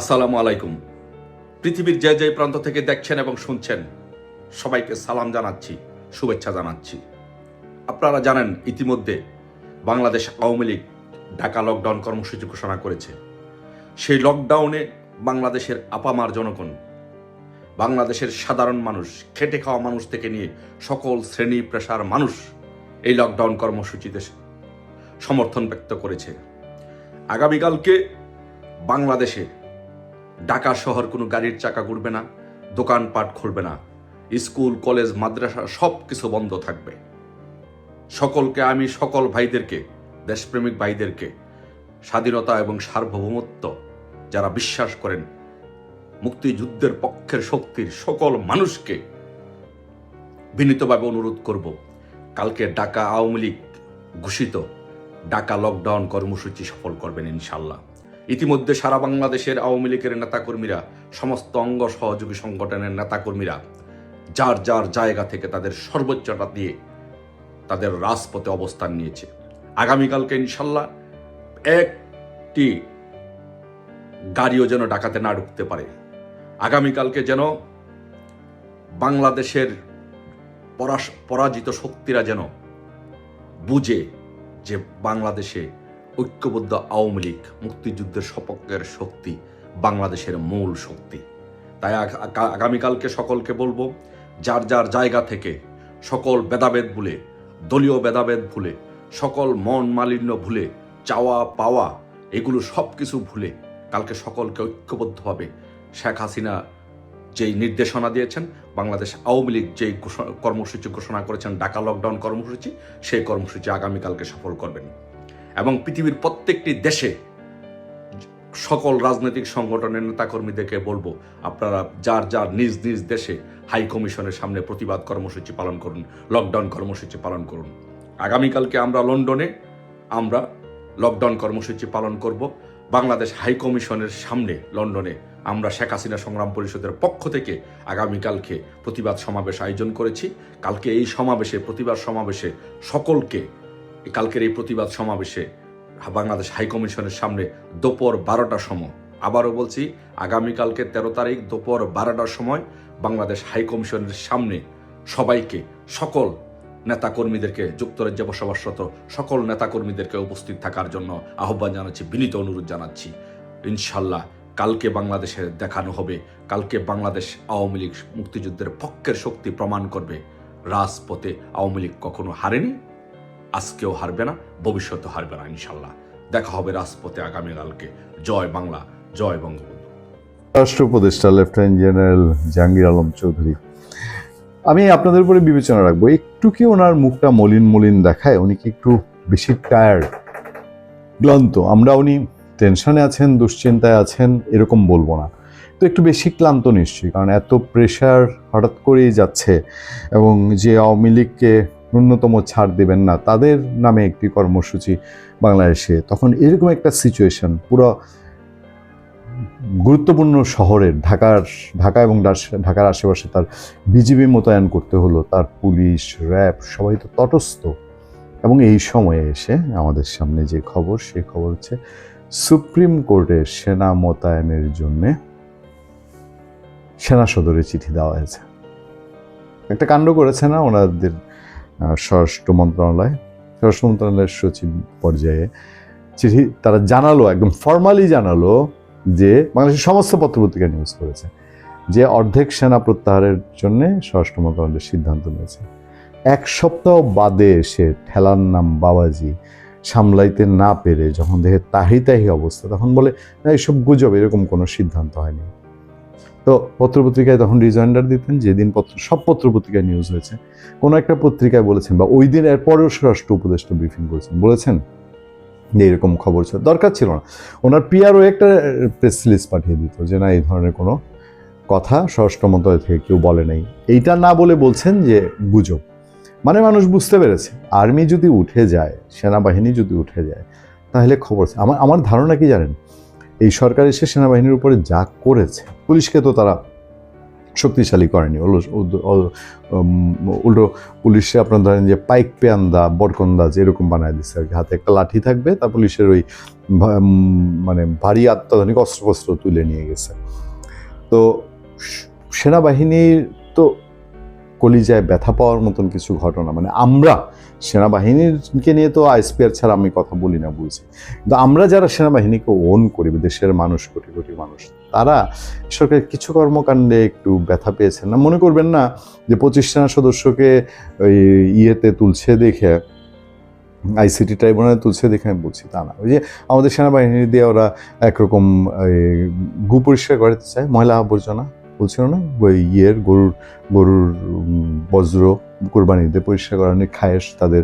আসসালামু আলাইকুম। পৃথিবীর যে যে প্রান্ত থেকে দেখছেন এবং শুনছেন, সবাইকে সালাম জানাচ্ছি, শুভেচ্ছা জানাচ্ছি। আপনারা জানেন, ইতিমধ্যে বাংলাদেশ আওয়ামী লীগ ঢাকা লকডাউন কর্মসূচি ঘোষণা করেছে। সেই লকডাউনে বাংলাদেশের আপামার জনগণ, বাংলাদেশের সাধারণ মানুষ, খেটে খাওয়া মানুষ থেকে নিয়ে সকল শ্রেণি পেশার মানুষ এই লকডাউন কর্মসূচিতে সমর্থন ব্যক্ত করেছে। আগামীকালকে বাংলাদেশে ঢাকা শহর কোনো গাড়ির চাকা ঘুরবে না দোকানপাট খুলবে না, স্কুল, কলেজ, মাদ্রাসা সব কিছু বন্ধ থাকবে। সকলকে আমি, সকল ভাইদেরকে, দেশপ্রেমিক ভাইদেরকে, স্বাধীনতা এবং সার্বভৌমত্ব যারা বিশ্বাস করেন, মুক্তিযুদ্ধের পক্ষের শক্তির সকল মানুষকে বিনীতভাবে অনুরোধ করব, কালকে ঢাকা আওয়ামী লীগ ঘোষিত ঢাকা লকডাউন কর্মসূচি সফল করবেন ইনশাল্লাহ ইতিমধ্যে সারা বাংলাদেশের আওয়ামী লীগের নেতাকর্মীরা, সমস্ত অঙ্গ সহযোগী সংগঠনের নেতাকর্মীরা যার যার জায়গা থেকে তাদের সর্বোচ্চটা দিয়ে তাদের রাজপথে অবস্থান নিয়েছে। আগামীকালকে ইনশাল্লাহ একটি গাড়িও যেন ডাকাতে না ঢুকতে পারে। আগামীকালকে যেন বাংলাদেশের পরাজিত শক্তিরা যেন বুঝে যে বাংলাদেশে ঐক্যবদ্ধ আওয়ামী লীগ মুক্তিযুদ্ধের সপক্ষের শক্তি, বাংলাদেশের মূল শক্তি। তাই আগ- আগ- আগামীকালকে সকলকে বলব, যার যার জায়গা থেকে সকল ভেদাভেদ ভুলে, দলীয় ভেদাভেদ ভুলে, সকল মন মালিন্য ভুলে, চাওয়া পাওয়া, এগুলো সব কিছু ভুলে কালকে সকলকে ঐক্যবদ্ধভাবে শেখ হাসিনা যেই নির্দেশনা দিয়েছেন, বাংলাদেশ আওয়ামী লীগ যেই কর্মসূচি ঘোষণা করেছেন, ঢাকা লকডাউন কর্মসূচি, সেই কর্মসূচি আগামীকালকে সফল করবেন। এবং পৃথিবীর প্রত্যেকটি দেশে সকল রাজনৈতিক সংগঠনের নেতাকর্মীদেরকে বলব, আপনারা যার যার নিজ নিজ দেশে হাই কমিশনের সামনে প্রতিবাদ কর্মসূচি পালন করুন লকডাউন কর্মসূচি পালন করুন। আগামীকালকে আমরা লন্ডনে আমরা লকডাউন কর্মসূচি পালন করব। বাংলাদেশ হাই কমিশনের সামনে লন্ডনে আমরা শেখ হাসিনা সংগ্রাম পরিষদের পক্ষ থেকে আগামীকালকে প্রতিবাদ সমাবেশ আয়োজন করেছি। কালকে এই সমাবেশে, প্রতিবাদ সমাবেশে সকলকে কালকের এই প্রতিবাদ সমাবেশে বাংলাদেশ হাইকমিশনের সামনে দুপুর বারোটার সময়। আবারও বলছি, আগামীকালকে তেরো তারিখ দুপুর বারোটার সময় বাংলাদেশ হাইকমিশনের সামনে সবাইকে, সকল নেতাকর্মীদেরকে, যুক্তরাজ্যে বসবাসরত সকল নেতাকর্মীদেরকে উপস্থিত থাকার জন্য আহ্বান জানাচ্ছি, বিনীত অনুরোধ জানাচ্ছি। ইনশাল্লাহ কালকে বাংলাদেশে দেখানো হবে, কালকে বাংলাদেশ আওয়ামী লীগ মুক্তিযুদ্ধের পক্ষের শক্তি প্রমাণ করবে। রাজপথে আওয়ামী লীগ কখনো হারেনি আজকেও হারবে না ভবিষ্যতে হারবে না ইনশাল্লাহ দেখা হবে রাজপথে আগামীকালকে জয় বাংলা, জয় বঙ্গবন্ধু। রাষ্ট্র উপদেষ্টা, লেফটেন্যান্ট জেনারেল জাহাঙ্গীর আলম চৌধুরী, আমি আপনাদের উপরে বিবেচনা রাখব, একটু কি ওনার মুখটা মলিন মলিন দেখায়? উনি কি একটু বেশি টায়ার্ড ক্লান্ত। আমরা উনি টেনশনে আছেন, দুশ্চিন্তায় আছেন, এরকম বলব না। তো একটু বেশি ক্লান্ত নিশ্চয়ই, কারণ এত প্রেশার হঠাৎ করেই যাচ্ছে এবং যে আওয়ামী লীগকে ন্যূনতম ছাড় দেবেন না। তাদের নামে একটি কর্মসূচি বাংলাদেশে। তখন এরকম একটা সিচুয়েশন পুরো গুরুত্বপূর্ণ শহরের ঢাকার, ঢাকা এবং ঢাকার আশেপাশে তার বিজিবি মোতায়েন করতে হলো। তার পুলিশ র্যাব সবাই তো তটস্থ। এবং এই সময়ে এসে আমাদের সামনে যে খবর সেই খবর হচ্ছে সুপ্রিম কোর্টের সেনা মোতায়েনের জন্যে সেনা সদরে চিঠি দেওয়া হয়েছে। একটা কাণ্ড করেছে না? ওনাদের স্বরাষ্ট্র মন্ত্রণালয়। স্বরাষ্ট্র মন্ত্রণালয়ের সচিব পর্যায়ে চিঠি তারা জানালো, একদম ফর্মালি জানালো যে বাংলাদেশের সমস্ত পত্রপত্রিকা নিউজ করেছে যে অর্ধেক সেনা প্রত্যাহারের জন্য স্বরাষ্ট্র মন্ত্রণালয়ের সিদ্ধান্ত নিয়েছে। এক সপ্তাহ বাদে এসে ঠেলার নাম বাবাজি সামলাইতে না পেরে যখন দেখে তাহি তাহি অবস্থা, তখন বলে, না এইসব গুজব, এরকম কোনো সিদ্ধান্ত হয়নি। তো পত্রপত্রিকায় তখন রিজাইন্ডার দিতেন, যেদিন পত্র, সব পত্রপত্রিকায় নিউজ হয়েছে। কোনো একটা পত্রিকায় বলেছেন, বা ওই দিন এরপরেও স্বরাষ্ট্র উপদেষ্টা ব্রিফিং করেছেন। বলেছেন যে এরকম খবর ছিল। দরকার ছিল না। ওনার পিআরও একটা প্রেস রিলিজ পাঠিয়ে দিত যে, না, এই ধরনের কোনো কথা স্বরাষ্ট্র মন্ত্রণালয় থেকে কেউ বলে নাই। এইটা না বলে বলছেন যে, গুজব। মানে মানুষ বুঝতে পেরেছে, আর্মি যদি উঠে যায়, সেনাবাহিনী যদি উঠে যায়, তাহলে খবর আমার আমার ধারণা কি জানেন? এই সরকার এসে সেনাবাহিনীর উপরে যা করেছে, পুলিশকে তো তারা শক্তিশালী করেনি। উল্টো পুলিশে আপনার ধরেন যে পাইক পেয়ান্দা বরকন্দাজ এরকম বানায় দিচ্ছে আর কি, হাতে একটা লাঠি থাকবে, তা পুলিশের ওই মানে ভারী অত্যাধুনিক অস্ত্রশস্ত্র তুলে নিয়ে গেছে। তো সেনাবাহিনীর তো কলিজায় ব্যথা পাওয়ার মতন কিছু ঘটনা মানে আমরা সেনাবাহিনীরকে নিয়ে তো আইসপিআর ছাড়া আমি কথা বলি না বুঝি কিন্তু আমরা যারা সেনাবাহিনীকে ওন করি দেশের মানুষ কোটি কোটি মানুষ তারা সরকারের কিছু কর্মকাণ্ডে একটু ব্যথা পেয়েছেন না। মনে করবেন না যে পঁচিশ সেনা সদস্যকে ইয়েতে তুলছে দেখে আইসিটি ট্রাইব্যুনালে তুলছে দেখে আমি বলছি তা না। ওই যে আমাদের সেনাবাহিনী দিয়ে ওরা একরকম গু পরিষ্কার করতে চায় ময়লা আবর্জনা বলছিল না? ইয়ের গরুর গরুর উম, বজ্র কোরবানিতে পরিষ্কার করানোর খায়েশ তাদের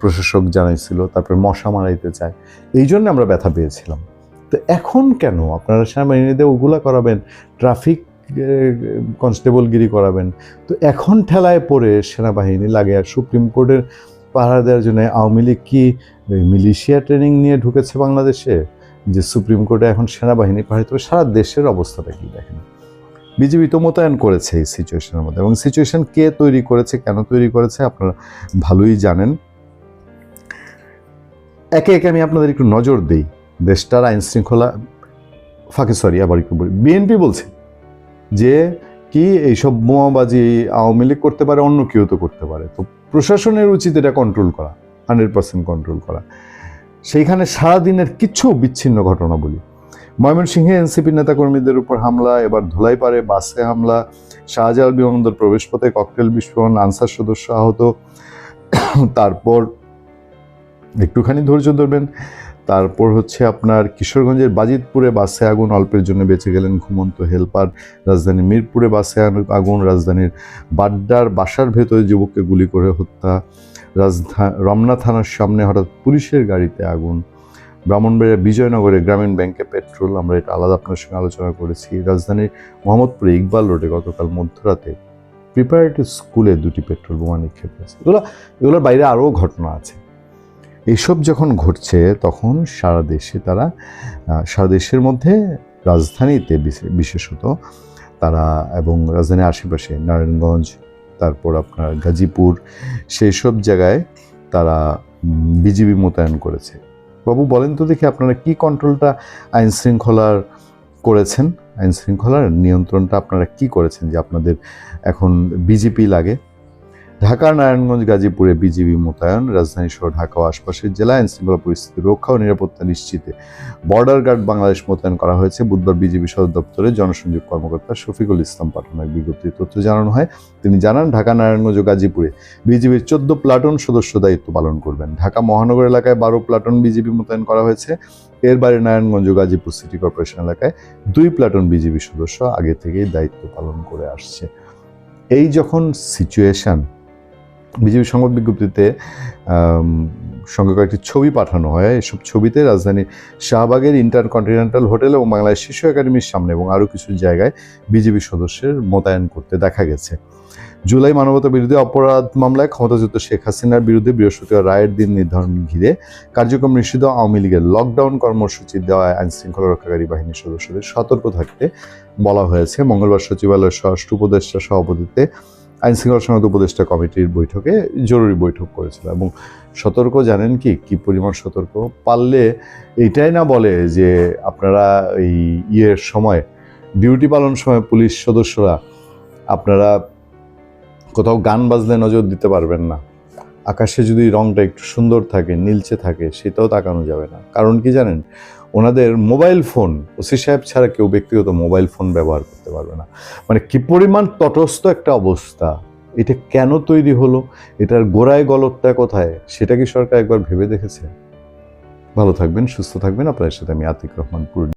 প্রশাসক জানাইছিল, তারপরে মশা মারাইতে চায়। এই জন্য আমরা ব্যথা পেয়েছিলাম। তো এখন কেন? আপনারা সেনাবাহিনীতে ওগুলা করাবেন, ট্রাফিক কনস্টেবলগিরি করাবেন। তো এখন ঠেলায় পড়ে সেনাবাহিনী লাগে, আর সুপ্রিম কোর্টের পাহারা দেওয়ার জন্য আওয়ামী লীগ কি মিলিশিয়া ট্রেনিং নিয়ে ঢুকেছে বাংলাদেশে? যে সুপ্রিম কোর্টে এখন সেনাবাহিনী পাহাড়িত হবে সারা দেশের অবস্থাটা কি দেখেন? বিজেপি তো মোতায়েন করেছে এই সিচুয়েশনের মধ্যে। এবং সিচুয়েশন কে তৈরি করেছে, কেন তৈরি করেছে, আপনারা ভালোই জানেন। একে একে আমি আপনাদের একটু নজর দিই। দেশটার আইন শৃঙ্খলা ফাঁকে সরি আবার একটু বলি। বিএনপি বলছে যে, কি এইসব বোমাবাজি আওয়ামী লীগ করতে পারে, অন্য কেউ তো করতে পারে। তো প্রশাসনের উচিত এটা কন্ট্রোল করা হান্ড্রেড পার্সেন্ট কন্ট্রোল করা। সেইখানে সারাদিনের কিছু বিচ্ছিন্ন ঘটনা বলি ময়মনসিংহে এনসিপি নেতাকর্মীদের উপর হামলা, এবার ধুলাইপাড়ে বাসে হামলা, শাহজালাল বিমানবন্দর প্রবেশপথে ককটেল বিস্ফোরণ, আনসার সদস্য আহত। তারপর একটুখানি ধৈর্য ধরবেন, তারপর হচ্ছে আপনার কিশোরগঞ্জের বাজিতপুরে বাসে আগুন, অল্পের জন্য বেঁচে গেলেন ঘুমন্ত হেলপার। রাজধানীর মিরপুরে বাসে আগুন, রাজধানীর বাড্ডার বাসার ভেতরে যুবককে গুলি করে হত্যা। রাজধা, রমনা থানার সামনে হঠাৎ পুলিশের গাড়িতে আগুন। ব্রাহ্মণবাড়িয়া বিজয়নগরে গ্রামীণ ব্যাংকে পেট্রোল, আমরা এটা আলাদা আপনার সঙ্গে আলোচনা করেছি। রাজধানীর মোহাম্মদপুরে ইকবাল রোডে গতকাল মধ্যরাতে প্রিপারেটরি স্কুলে দুটি পেট্রোল বোমা নিক্ষেপ হয়েছে। এগুলো, এগুলোর বাইরে আরও ঘটনা আছে। এইসব যখন ঘটছে, তখন সারা দেশে তারা সারা দেশের মধ্যে রাজধানীতে বিশেষত তারা এবং রাজধানীর আশেপাশে নারায়ণগঞ্জ, তারপর আপনার গাজীপুর সেই সব জায়গায় তারা বিজিবি মোতায়েন করেছে। বাবু, বলেন তো দেখি আপনারা কি কন্ট্রোলটা আইন শৃঙ্খলার করেছেন? আইন শৃঙ্খলার নিয়ন্ত্রণটা আপনারা কি করেছেন যে আপনাদের এখন বিজেপি লাগে? ঢাকার নারায়ণগঞ্জ, গাজীপুরে বিজিবি মোতায়েন, রাজধানী সহ ঢাকা ও আশপাশের জেলায় আইন শৃঙ্খলা পরিস্থিতি রক্ষা ও নিরাপত্তা নিশ্চিতে বর্ডার গার্ড বাংলাদেশ মোতায়েন করা হয়েছে। বুধবার বিজিবি সদর দপ্তরে জনসংযোগ কর্মকর্তা শফিকুল ইসলাম পাঠানো এক বিজ্ঞপ্তি তথ্য জানানো হয়। তিনি জানান, ঢাকা, নারায়ণগঞ্জ ও গাজীপুরে বিজিবির চোদ্দ প্লাটুন সদস্য দায়িত্ব পালন করবেন। ঢাকা মহানগর এলাকায় বারো প্লাটুন বিজিবি মোতায়েন করা হয়েছে। এর বাইরে নারায়ণগঞ্জ ও গাজীপুর সিটি কর্পোরেশন এলাকায় দুই প্লাটুন বিজিবি সদস্য আগে থেকেই দায়িত্ব পালন করে আসছে। এই যখন সিচুয়েশন বিজেপি সংবাদ বিজ্ঞপ্তিতে সঙ্গে কয়েকটি ছবি পাঠানো হয়। এসব ছবিতে রাজধানী শাহবাগের ইন্টারকন্টিনেন্টাল হোটেল এবং বাংলাদেশ শিশু একাডেমির সামনে এবং আরও কিছু জায়গায় বিজেপি সদস্যের মোতায়েন করতে দেখা গেছে। জুলাই মানবতা বিরোধী অপরাধ মামলায় ক্ষমতাচ্যুত শেখ হাসিনার বিরুদ্ধে বৃহস্পতিবার রায়ের দিন নির্ধারণ ঘিরে কার্যক্রম নিষিদ্ধ আওয়ামী লীগের লকডাউন কর্মসূচি দেওয়ায় আইন শৃঙ্খলা রক্ষাকারী বাহিনীর সদস্যদের সতর্ক থাকতে বলা হয়েছে। মঙ্গলবার সচিবালয়ের স্বরাষ্ট্র উপদেষ্টা সভাপতিত্বে আইন শৃঙ্খলা সংক্রান্ত উপদেষ্টা কমিটির বৈঠকে জরুরি বৈঠক করেছিল এবং সতর্ক জানেন কি কি পরিমাণ সতর্ক পারলে এইটাই না বলে যে আপনারা এই ইয়ের সময়, ডিউটি পালন সময় পুলিশ সদস্যরা আপনারা কোথাও গান বাজলে নজর দিতে পারবেন না। আকাশে যদি রংটা একটু সুন্দর থাকে, নীলচে থাকে, সেটাও তাকানো যাবে না। কারণ কি জানেন? ওনাদের মোবাইল ফোন, ওসি সাহেব ছাড়া কেউ ব্যক্তিগত মোবাইল ফোন ব্যবহার করতে পারবে না। মানে কি পরিমাণ তটস্থ একটা অবস্থা, এটা কেন তৈরি হলো, এটার গোড়ায় গলতটা কোথায়, সেটা কি সরকার একবার ভেবে দেখেছে? ভালো থাকবেন, সুস্থ থাকবেন। আপনার সাথে আমি আতিক রহমান পূর্ণ